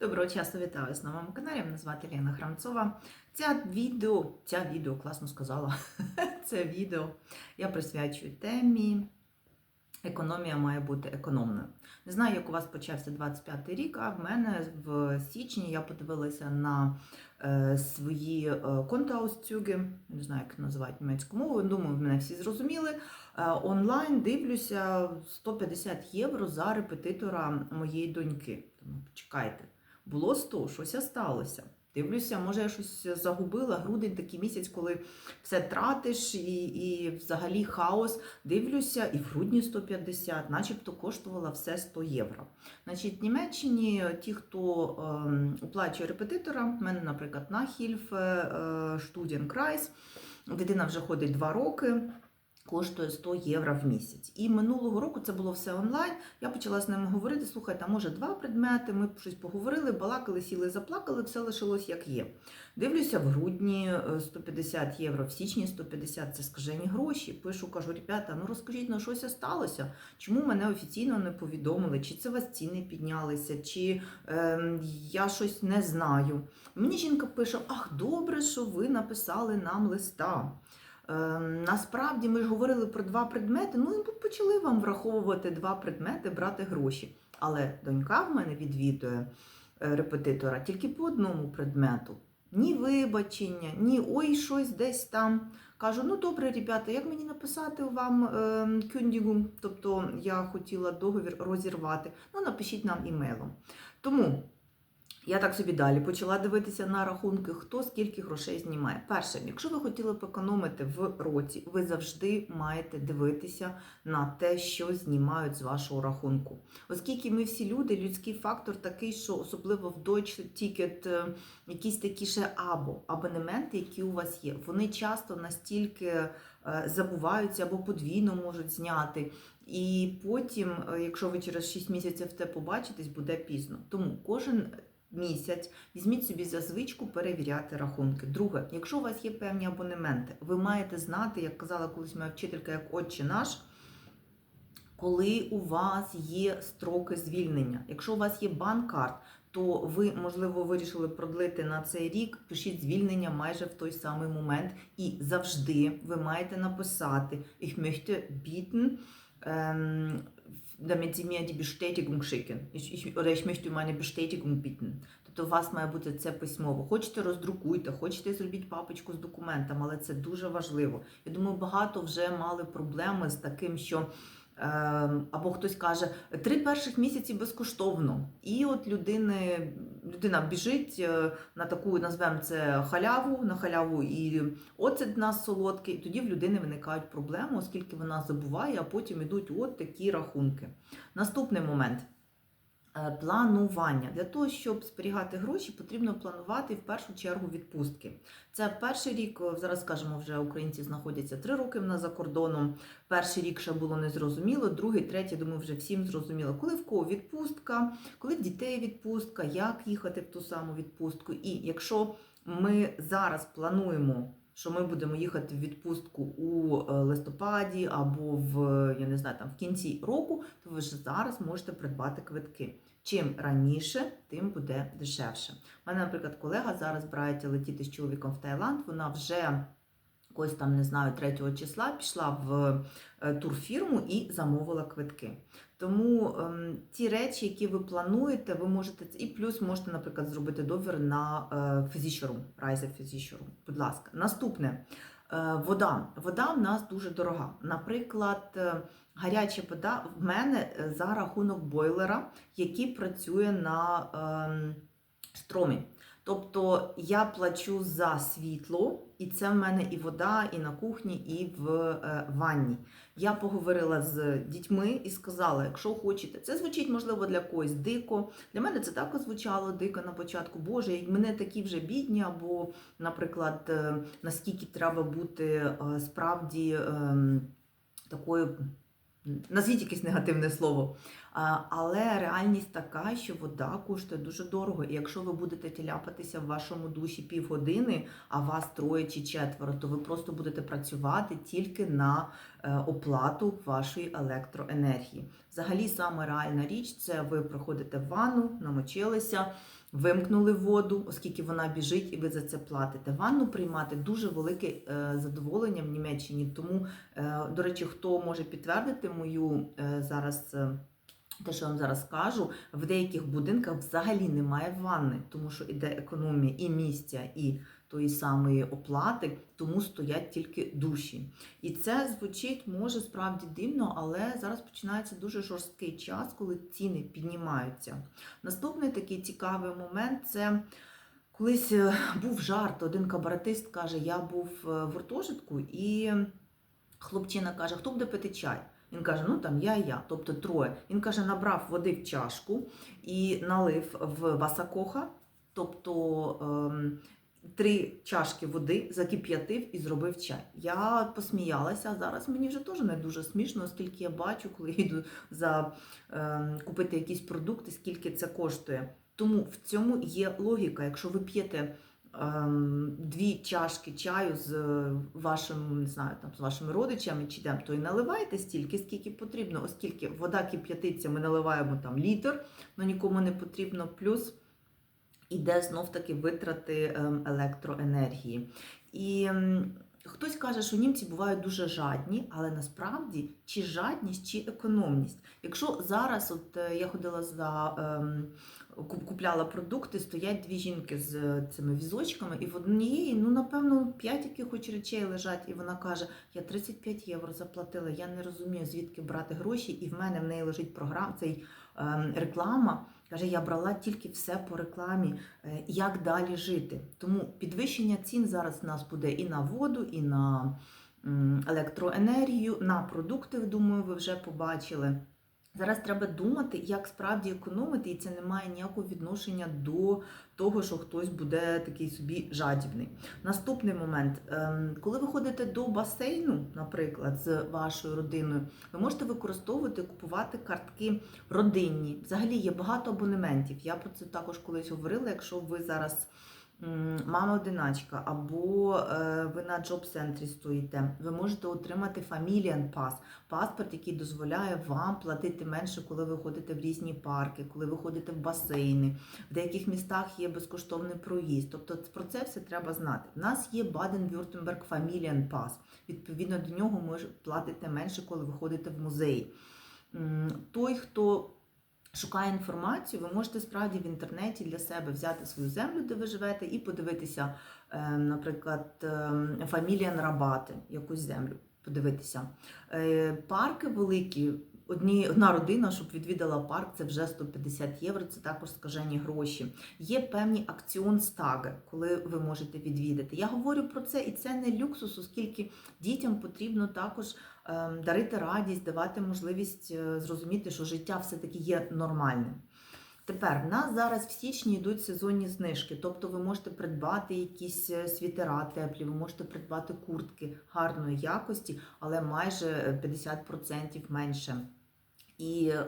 Доброго часу вітаю з на моєму каналі. Мене звати Лена Храмцова. Ця відео, ця відео, класно сказала. Це відео я присвячую темі. Економія має бути економною. Не знаю, як у вас почався 25 рік, а в мене в січні я подивилася на е, свої е, контауszüge, не знаю, як називають німецькою мовою. Думаю, мене всі зрозуміли. Е, онлайн дивлюся 150 євро за репетитора моєї доньки. Тому почекайте, було 100, щось сталося. Дивлюся, може, я щось загубила. Грудень такий місяць, коли все тратиш і, і взагалі хаос. Дивлюся, і в грудні 150, начебто коштувало все 100 євро. Значить, в Німеччині ті, хто ем, оплачує репетитора, в мене, наприклад, Нахільф, е, Штудінкрайс, дитина вже ходить 2 роки. Коштує 100 євро в місяць. І минулого року це було все онлайн. Я почала з ними говорити: слухайте, а може два предмети, ми щось поговорили, балакали, сіли, заплакали, все лишилось як є. Дивлюся, в грудні е, 150 євро, в січні 150 це скажені гроші. Пишу, кажу, ребята, ну розкажіть, ну щось сталося? Чому мене офіційно не повідомили? Чи це вас ціни піднялися, чи е, я щось не знаю. Мені жінка пише: Ах, добре, що ви написали нам листа. Е, Насправді ми ж говорили про два предмети. Ну і почали вам враховувати два предмети, брати гроші. Але донька в мене відвідує е, репетитора тільки по одному предмету. Ні вибачення, ні ой, щось десь там. Кажу, ну добре, ребята, як мені написати вам е, кюндігу? Тобто я хотіла договір розірвати. Ну, напишіть нам імейлом. Тому я так собі далі почала дивитися на рахунки, хто скільки грошей знімає. Перше, якщо ви хотіли б економити в році, ви завжди маєте дивитися на те, що знімають з вашого рахунку. Оскільки ми всі люди, людський фактор такий, що особливо в Deutsche Ticket, е, якісь такі ще або абонементи, які у вас є, вони часто настільки е, забуваються або подвійно можуть зняти. І потім, е, якщо ви через 6 місяців те побачитесь, буде пізно. Тому кожен місяць візьміть собі за звичку перевіряти рахунки. Друге, якщо у вас є певні абонементи, ви маєте знати, як казала колись моя вчителька, як отче наш. Коли у вас є строки звільнення, якщо у вас є банк-карт, то ви, можливо, вирішили продлити на цей рік, пишіть звільнення майже в той самий момент. І завжди ви маєте написати Ich möchte bieten, ähm, damit Sie mir die Bestätigung schicken. Ich, ich, oder ich möchte meine Bestätigung bitten. Тобто у вас має бути це письмово. Хочете роздрукуйте, хочете зробіть папочку з документами, але це дуже важливо. Я думаю, багато вже мали проблеми з таким, що Ем, або хтось каже, три перших місяці безкоштовно. І от людини, людина біжить е, на таку, назвемо це халяву, на халяву і оцет в нас солодкий. І тоді в людини виникають проблеми, оскільки вона забуває, а потім йдуть от такі рахунки. Наступний момент. Е, Планування для того, щоб зберігати гроші, потрібно планувати в першу чергу відпустки. Це перший рік, е, зараз скажемо, вже українці знаходяться три роки на за кордоном. Перший рік ще було незрозуміло, другий, третій, думаю, вже всім зрозуміло. Коли в кого відпустка, коли в дітей відпустка, як їхати в ту саму відпустку. І якщо ми зараз плануємо. Що ми будемо їхати в відпустку у е, листопаді або в я не знаю там в кінці року, то ви ж зараз можете придбати квитки. Чим раніше, тим буде дешевше. У мене, наприклад, колега зараз збирається летіти з чоловіком в Таїланд. Вона вже якось там не знаю 3 числа пішла в е, турфірму і замовила квитки. Тому ем, ті речі, які ви плануєте, ви можете і плюс можете, наприклад, зробити договір на е, фізічеру, райзе фізічеру. Будь ласка, наступне. Е, Вода. Вода в нас дуже дорога. Наприклад, е, гаряча вода в мене е, за рахунок бойлера, який працює на ем, стромі. Тобто я плачу за світло, і це в мене і вода, і на кухні, і в е, ванні. Я поговорила з дітьми і сказала: якщо хочете, це звучить, можливо, для когось дико. Для мене це також звучало дико на початку. Боже, мене такі вже бідні, або, наприклад, е, наскільки треба бути е, справді е, такою. Назвіть якесь негативне слово. Але реальність така, що вода коштує дуже дорого. І якщо ви будете тіляпатися в вашому душі півгодини, а вас троє чи четверо, то ви просто будете працювати тільки на е, оплату вашої електроенергії. Взагалі, саме реальна річ це ви приходите в ванну, намочилися. вимкнули воду, оскільки вона біжить і ви за це платите. Ванну приймати дуже велике е, задоволення в Німеччині. Тому, е, до речі, хто може підтвердити мою зараз. Те, що я вам зараз скажу, в деяких будинках взагалі немає ванни, тому що іде економія і місця, і тої самої оплати, тому стоять тільки душі. І це звучить може справді дивно, але зараз починається дуже жорсткий час, коли ціни піднімаються. Наступний такий цікавий момент це. Колись е, був жарт, один кабаретист каже: Я був е, в гуртожитку, і хлопчина каже, хто буде пити чай? Він каже, ну там я і я, тобто троє. Він каже, набрав води в чашку і налив в васакоха, тобто ем, три чашки води, закип'ятив і зробив чай. Я посміялася, а зараз мені вже теж не дуже смішно, оскільки я бачу, коли йду за ем, купити якісь продукти, скільки це коштує. Тому в цьому є логіка. Якщо ви п'єте дві чашки чаю з вашим, не знаю, там з вашими родичами чи там, то і наливайте стільки, скільки потрібно, оскільки вода кип'ятиться, ми наливаємо там літр, але нікому не потрібно. Плюс іде знов таки витрати ем, електроенергії. І ем, хтось каже, що німці бувають дуже жадні, але насправді чи жадність, чи економність. Якщо зараз, от е, я ходила за ем, купляла продукти, стоять дві жінки з е, цими візочками, і в однієї, ну напевно, п'ять якихось речей лежать, і вона каже: Я 35 євро заплатила, я не розумію, звідки брати гроші, і в мене в неї лежить програм, цей ем, реклама. Каже, я брала тільки все по рекламі, е, як далі жити. Тому підвищення цін зараз в нас буде і на воду, і на електроенергію, на продукти, думаю, ви вже побачили. Зараз треба думати, як справді економити, і це не має ніякого відношення до того, що хтось буде такий собі жадібний. Наступний момент, ем, коли ви ходите до басейну, наприклад, з вашою родиною, ви можете використовувати, купувати картки родинні. Взагалі є багато абонементів. Я про це також колись говорила. Якщо ви зараз м, мама-одиначка або е, ви на джоб-центрі стоїте, ви можете отримати Familian Pass, паспорт, який дозволяє вам платити менше, коли ви ходите в різні парки, коли ви ходите в басейни. В деяких містах є безкоштовний проїзд. Тобто про це все треба знати. У нас є Baden-Württemberg Familien Pass. Відповідно до нього ви платите менше, коли ви ходите в музеї. Той, хто шукає інформацію, ви можете справді в інтернеті для себе взяти свою землю, де ви живете, і подивитися, е, наприклад, фамілія нарабати якусь землю. Подивитися. Е, Парки великі. Одні, одна родина, щоб відвідала парк, це вже 150 євро, це також скажені гроші. Є певні акціонстаги, коли ви можете відвідати. Я говорю про це, і це не люксус, оскільки дітям потрібно також ем, дарити радість, давати можливість е, зрозуміти, що життя все-таки є нормальним. Тепер в нас зараз в січні йдуть сезонні знижки, тобто ви можете придбати якісь е, світера теплі, ви можете придбати куртки гарної якості, але майже е, 50% менше. І е,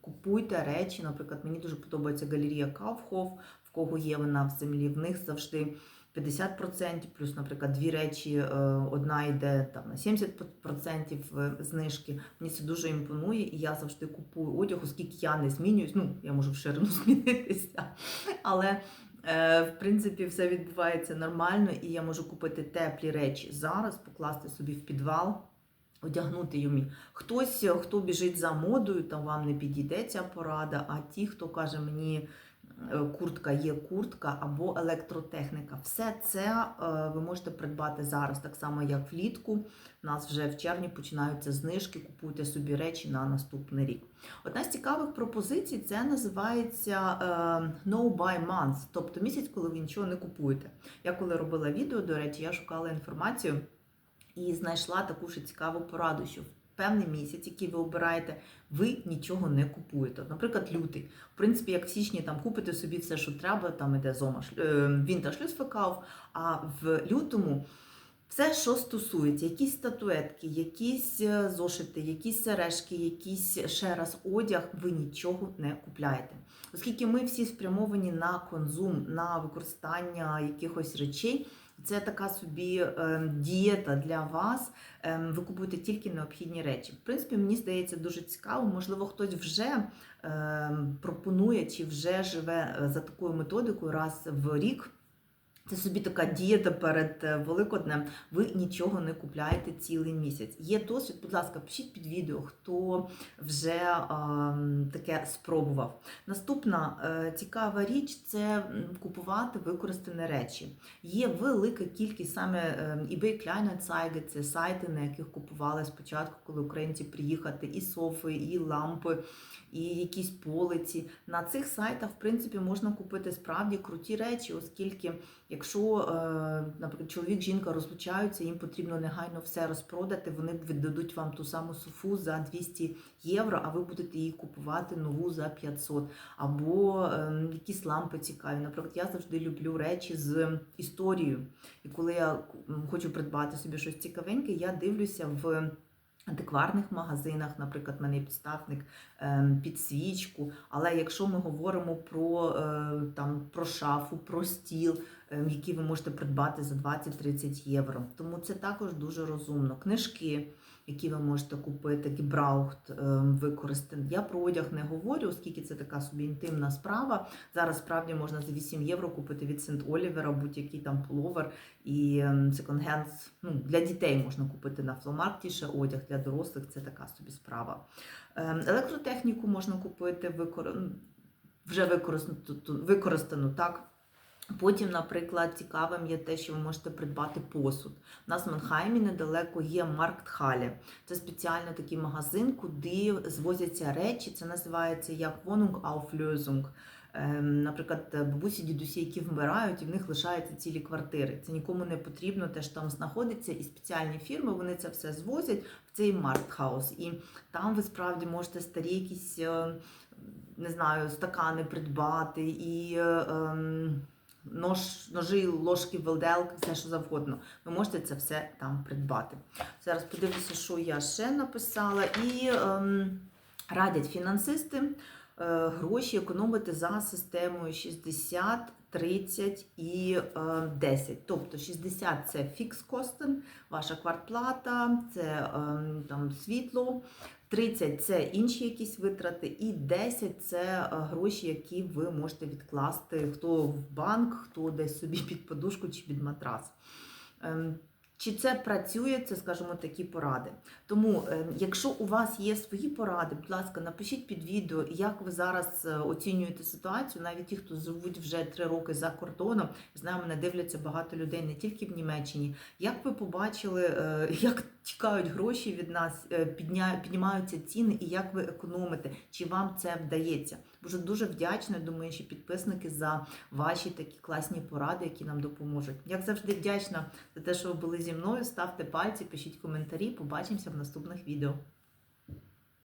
купуйте речі, наприклад, мені дуже подобається галерія Kaufhof, в кого є вона в землі, в них завжди 50%, плюс, наприклад, дві речі, е, одна йде там на 70% знижки. Мені це дуже імпонує, і я завжди купую одяг, оскільки я не змінююсь. Ну, я можу в ширину змінитися, але. е, В принципі, все відбувається нормально, і я можу купити теплі речі зараз, покласти собі в підвал, одягнути юмі. Хтось, е, хто біжить за модою, там вам не підійде ця порада, а ті, хто каже мені, е, куртка є куртка або електротехніка. Все це е, ви можете придбати зараз, так само як влітку. У нас вже в червні починаються знижки, купуйте собі речі на наступний рік. Одна з цікавих пропозицій це називається No Buy Month, тобто місяць, коли ви нічого не купуєте. Я коли робила відео, до речі, я шукала інформацію і знайшла таку ж цікаву пораду, що в певний місяць, який ви обираєте, ви нічого не купуєте. Наприклад, лютий. В принципі, як в січні там купите собі все, що треба, там іде зома Вінтершлюсфекав, а в лютому. Все, що стосується, якісь статуетки, якісь е, зошити, якісь сережки, якийсь ще раз одяг, ви нічого не купляєте. Оскільки ми всі спрямовані на конзум, на використання якихось речей, Це така собі е, дієта для вас. Е, ви купуєте тільки необхідні речі. В принципі, мені здається дуже цікаво. Можливо, хтось вже е, пропонує чи вже живе е, за такою методикою раз в рік. Це собі така дієта перед е, Великоднем. Ви нічого не купляєте цілий місяць. Є досвід, будь ласка, пишіть під відео, хто вже е, таке спробував. Наступна е, цікава річ це купувати використані речі. Є велика кількість саме е, eBay Kleinanzeigen, це сайти, на яких купували спочатку, коли українці приїхати, і софи, і лампи, і якісь полиці. На цих сайтах, в принципі, можна купити справді круті речі, оскільки. Якщо, е, наприклад, чоловік, жінка розлучаються, їм потрібно негайно все розпродати, вони віддадуть вам ту саму софу за 200 євро, а ви будете її купувати нову за 500. Або е, якісь лампи цікаві. Наприклад, я завжди люблю речі з історією. І коли я хочу придбати собі щось цікавеньке, я дивлюся в. Антикварних магазинах, наприклад, в мене є підставник ем, під свічку. Але якщо ми говоримо про, е, там, про шафу, про стіл, які ви можете придбати за 20-30 євро. Тому це також дуже розумно. Книжки, які ви можете купити, гібраухт використати. Я про одяг не говорю, оскільки це така собі інтимна справа. Зараз справді можна за 8 євро купити від Сент Олівера будь-який там пуловер і секонд-хенд. Ну, для дітей можна купити на фломаркті ще одяг, для дорослих це така собі справа. Ем, Електротехніку можна купити викор... вже використану, використану так. Потім, наприклад, цікавим є те, що ви можете придбати посуд. У нас в Манхаймі недалеко є Марктхалі. Це спеціально такий магазин, куди звозяться речі. Це називається як Wohnung Auflösung. Ем, Наприклад, бабусі, дідусі, які вмирають, і в них лишаються цілі квартири. Це нікому не потрібно, те, що там знаходиться, і спеціальні фірми вони це все звозять в цей Марктхаус. І там ви справді можете старі якісь, е, не знаю, стакани придбати і. ем, нож, ножі, ложки, велделки, все що завгодно. Ви можете це все там придбати. Зараз подивлюся, що я ще написала. І ем, радять фінансисти е, гроші економити за системою 60. 30 і е, 10. Тобто 60 це фікс костен, ваша квартплата, це е, там світло, 30 це інші якісь витрати, і 10 це е, гроші, які ви можете відкласти хто в банк, хто десь собі під подушку чи під матрас. Чи це працює, це, скажімо, такі поради. Тому, е, якщо у вас є свої поради, будь ласка, напишіть під відео, як ви зараз е, оцінюєте ситуацію, навіть ті, хто живуть вже три роки за кордоном, знаю, мене дивляться багато людей не тільки в Німеччині. Як ви побачили, е, як тікають гроші від нас, е, піднімаються ціни, і як ви економите? Чи вам це вдається? Боже, дуже вдячна, думаю, ще підписники за ваші такі класні поради, які нам допоможуть. Як завжди, вдячна за те, що ви були зі мною. Ставте пальці, пишіть коментарі. Побачимося в наступних відео.